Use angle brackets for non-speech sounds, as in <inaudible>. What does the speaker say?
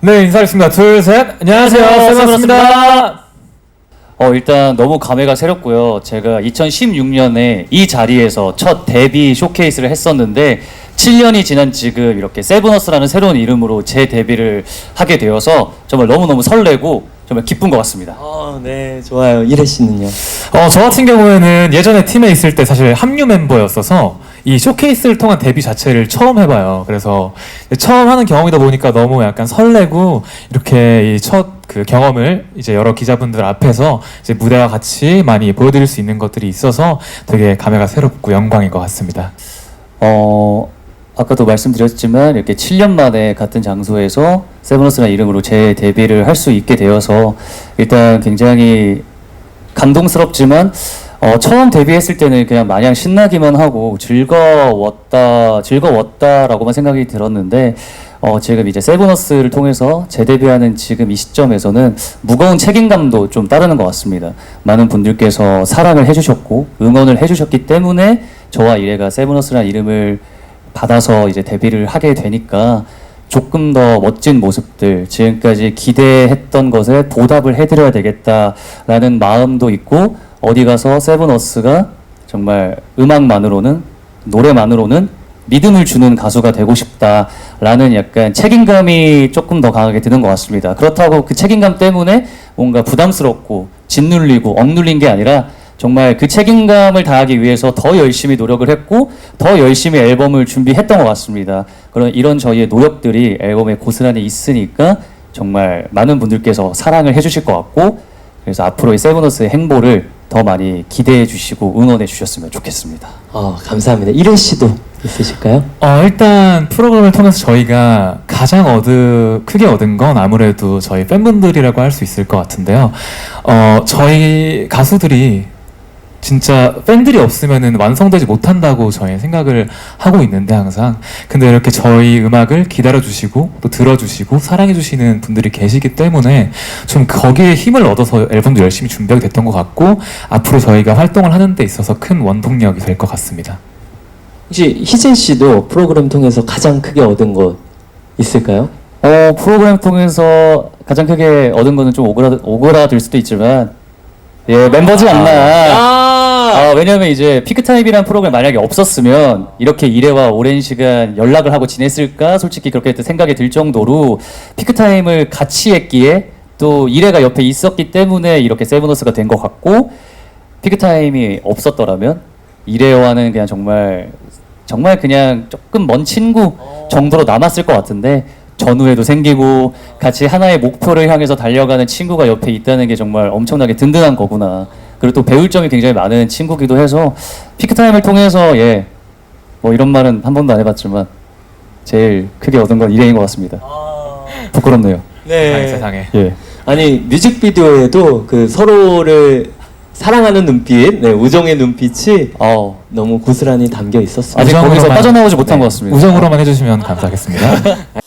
네, 인사드리겠습니다. 둘, 셋. 안녕하세요. 세븐스입니다. 어, 일단 너무 감회가 새롭고요. 제가 2016년에 이 자리에서 첫 데뷔 쇼케이스를 했었는데 7년이 지난 지금 이렇게 세븐어스라는 새로운 이름으로 제 데뷔를 하게 되어서 정말 너무너무 설레고 정말 기쁜 것 같습니다. 어, 네, 좋아요. 이래 씨는요? 어, 저 같은 경우에는 예전에 팀에 있을 때 사실 합류 멤버였어서 이 쇼케이스를 통한 데뷔 자체를 처음 해봐요. 그래서 처음 하는 경험이다 보니까 너무 약간 설레고 이렇게 이첫그 경험을 이제 여러 기자분들 앞에서 이제 무대와 같이 많이 보여드릴 수 있는 것들이 있어서 되게 감회가 새롭고 영광인 것 같습니다. 어, 아까도 말씀드렸지만 이렇게 7년 만에 같은 장소에서 세븐어스라는 이름으로 재 데뷔를 할 수 있게 되어서 일단 굉장히 감동스럽지만 어, 처음 데뷔했을 때는 그냥 마냥 신나기만 하고 즐거웠다, 즐거웠다라고만 생각이 들었는데 어, 지금 이제 세븐어스를 통해서 재데뷔하는 지금 이 시점에서는 무거운 책임감도 좀 따르는 것 같습니다. 많은 분들께서 사랑을 해주셨고 응원을 해주셨기 때문에 저와 이래가 세븐어스라는 이름을 받아서 이제 데뷔를 하게 되니까 조금 더 멋진 모습들, 지금까지 기대했던 것에 보답을 해드려야 되겠다라는 마음도 있고, 어디 가서 세븐어스가 정말 음악만으로는, 노래만으로는 믿음을 주는 가수가 되고 싶다라는 약간 책임감이 조금 더 강하게 드는 것 같습니다. 그렇다고 그 책임감 때문에 뭔가 부담스럽고 짓눌리고 억눌린 게 아니라 정말 그 책임감을 다하기 위해서 더 열심히 노력을 했고 더 열심히 앨범을 준비했던 것 같습니다. 그런 이런 저희의 노력들이 앨범에 고스란히 있으니까 정말 많은 분들께서 사랑을 해주실 것 같고 그래서 앞으로의 세븐어스의 행보를 더 많이 기대해 주시고 응원해 주셨으면 좋겠습니다. 어, 감사합니다. 이래 씨도 있으실까요? 어, 일단 프로그램을 통해서 저희가 가장 얻은, 크게 얻은 건 아무래도 저희 팬분들이라고 할 수 있을 것 같은데요. 어, 저희 가수들이 진짜 팬들이 없으면은 완성되지 못한다고 저희 생각을 하고 있는데 항상. 근데 이렇게 저희 음악을 기다려주시고 또 들어주시고 사랑해주시는 분들이 계시기 때문에 좀 거기에 힘을 얻어서 앨범도 열심히 준비하게 됐던 것 같고 앞으로 저희가 활동을 하는 데 있어서 큰 원동력이 될 것 같습니다. 혹시 희진 씨도 프로그램 통해서 가장 크게 얻은 것 있을까요? 어, 프로그램 통해서 가장 크게 얻은 거는 좀 오그라, 오그라들 수도 있지만 예, 멤버즈 않나. 아, 왜냐면 이제 피크타임이라는 프로그램 만약에 없었으면 이렇게 이래와 오랜 시간 연락을 하고 지냈을까? 솔직히 그렇게 생각이 들 정도로 피크타임을 같이 했기에 또 이래가 옆에 있었기 때문에 이렇게 세븐어스가 된 것 같고 피크타임이 없었더라면 이래와는 그냥 정말 정말 그냥 조금 먼 친구 정도로 남았을 것 같은데 전후에도 생기고 같이 하나의 목표를 향해서 달려가는 친구가 옆에 있다는 게 정말 엄청나게 든든한 거구나. 그리고 또 배울 점이 굉장히 많은 친구기도 해서 피크타임을 통해서 예, 뭐 이런 말은 한 번도 안 해봤지만 제일 크게 얻은 건 이래인 것 같습니다. 부끄럽네요. 세상에 세상에. 예. 아니 뮤직비디오에도 그 서로를 사랑하는 눈빛, 네, 우정의 눈빛이 어, 너무 고스란히 담겨 있었습니다. 아직 거기서 우정으로만- 빠져나오지 못한 것 같습니다. 우정으로만 해주시면 감사하겠습니다. <laughs>